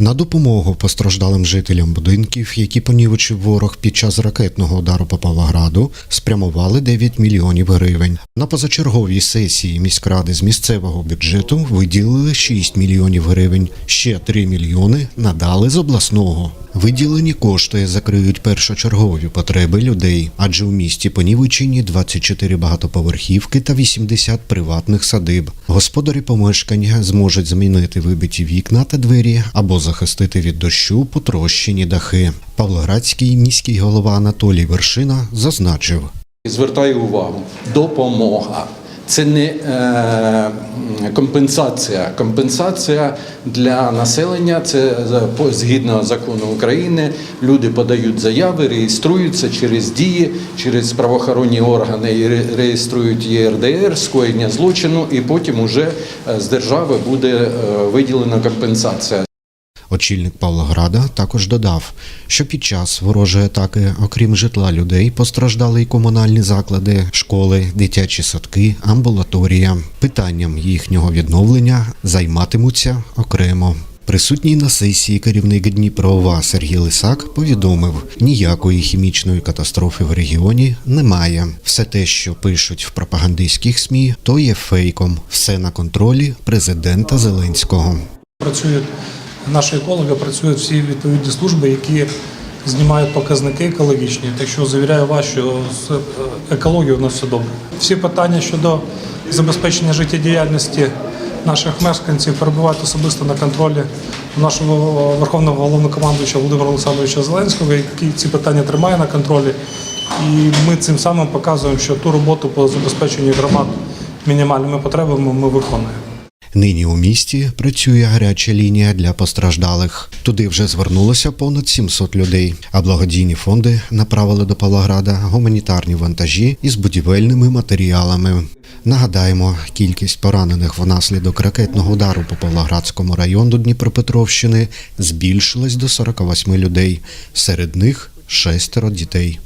На допомогу постраждалим жителям будинків, які понівечив ворог під час ракетного удару по Павлограду, спрямували 9 мільйонів гривень. На позачерговій сесії міськради з місцевого бюджету виділили 6 мільйонів гривень. Ще 3 мільйони надали з обласного. Виділені кошти закриють першочергові потреби людей, адже у місті понівечені 24 багатоповерхівки та 80 приватних садиб. Господарі помешкання зможуть змінити вибиті вікна та двері або захистити від дощу потрощені дахи. Павлоградський міський голова Анатолій Вершина зазначив. Звертаю увагу, допомога. Це не е, компенсація. Компенсація для населення це згідно закону України. Люди подають заяви, реєструються через дії, через правоохоронні органи і ре- реєструють ЄРДР, скоєння злочину, і потім уже е, з держави буде е, виділена компенсація. Очільник Павлограда також додав, що під час ворожої атаки, окрім житла людей, постраждали й комунальні заклади, школи, дитячі садки, амбулаторія. Питанням їхнього відновлення займатимуться окремо. Присутній на сесії керівник Дніпрова Сергій Лисак повідомив: ніякої хімічної катастрофи в регіоні немає. Все те, що пишуть в пропагандистських СМІ, то є фейком. Все на контролі президента Зеленського. Працюють наші екологи, працюють всі відповідні служби, які знімають показники екологічні. Так що завіряю вас, що з е, екологією у нас все добре. Всі питання щодо забезпечення життєдіяльності наших мешканців перебувають особисто на контролі нашого верховного головнокомандуюча Володимира Олександровича Зеленського, який ці питання тримає на контролі. І ми цим самим показуємо, що ту роботу по забезпеченню громад мінімальними потребами ми виконуємо. Нині у місті працює гаряча лінія для постраждалих. Туди вже звернулося понад 700 людей. А благодійні фонди направили до Павлограда гуманітарні вантажі із будівельними матеріалами. Нагадаємо, кількість поранених внаслідок ракетного удару по Павлоградському району Дніпропетровщини збільшилась до 48 людей. Серед них шестеро дітей.